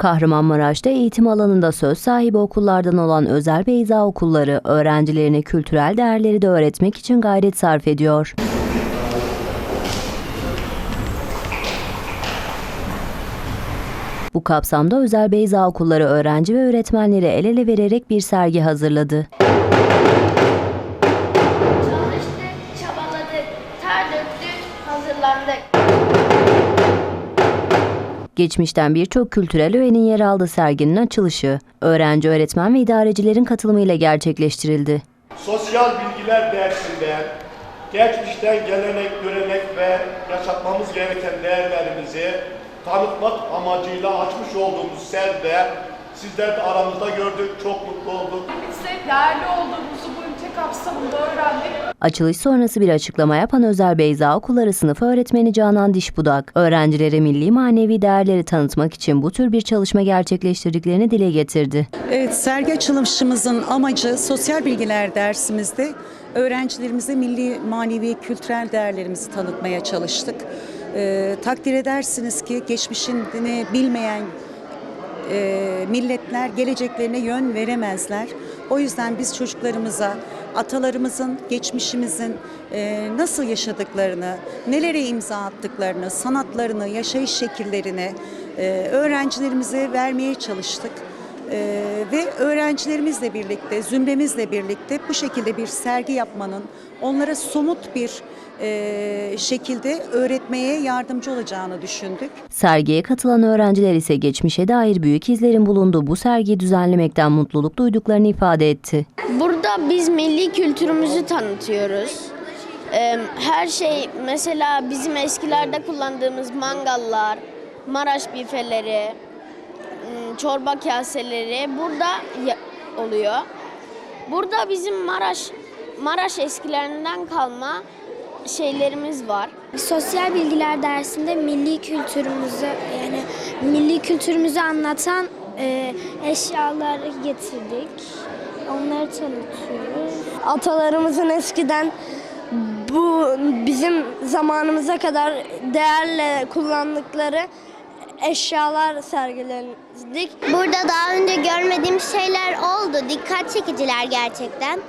Kahramanmaraş'ta eğitim alanında söz sahibi okullardan olan özel beyza okulları öğrencilerine kültürel değerleri de öğretmek için gayret sarf ediyor. Bu kapsamda özel beyza okulları öğrenci ve öğretmenleri el ele vererek bir sergi hazırladı. Çalıştık, çabaladık, ter döktük, hazırlandık. Geçmişten birçok kültürel öğenin yer aldığı serginin açılışı, öğrenci, öğretmen ve idarecilerin katılımıyla gerçekleştirildi. Sosyal bilgiler dersinde geçmişten gelenek, görenek ve yaşatmamız gereken değerlerimizi tanıtmak amacıyla açmış olduğumuz sergide sizler de aramızda gördük, çok mutlu olduk. Biz de değerli olduğumuzu kapsamında öğrendik. Açılış sonrası bir açıklama yapan Özel Beyza Okulları sınıf öğretmeni Canan Dişbudak, öğrencilere milli manevi değerleri tanıtmak için bu tür bir çalışma gerçekleştirdiklerini dile getirdi. Evet, sergi açılışımızın amacı sosyal bilgiler dersimizde öğrencilerimize milli, manevi, kültürel değerlerimizi tanıtmaya çalıştık. Ee, takdir edersiniz ki geçmişini bilmeyen e, milletler geleceklerine yön veremezler. O yüzden biz çocuklarımıza atalarımızın, geçmişimizin e, nasıl yaşadıklarını, nelere imza attıklarını, sanatlarını, yaşayış şekillerini e, öğrencilerimize vermeye çalıştık. E, ve öğrencilerimizle birlikte, zümremizle birlikte bu şekilde bir sergi yapmanın onlara somut bir e, şekilde öğretmeye yardımcı olacağını düşündük. Sergiye katılan öğrenciler ise geçmişe dair büyük izlerin bulunduğu bu sergiyi düzenlemekten mutluluk duyduklarını ifade etti. Burada biz milli kültürümüzü tanıtıyoruz. Ee, Her şey mesela bizim eskilerde kullandığımız mangallar, Maraş büfeleri, ım, çorba kaseleri burada oluyor. Burada bizim Maraş Maraş eskilerinden kalma şeylerimiz var. Sosyal bilgiler dersinde milli kültürümüzü yani milli kültürümüzü anlatan e, eşyaları getirdik. Onları tanıtıyoruz. atalarımızın eskiden bu bizim zamanımıza kadar değerle kullandıkları eşyalar sergiledik. Burada daha önce görmediğim şeyler oldu. Dikkat çekiciler gerçekten.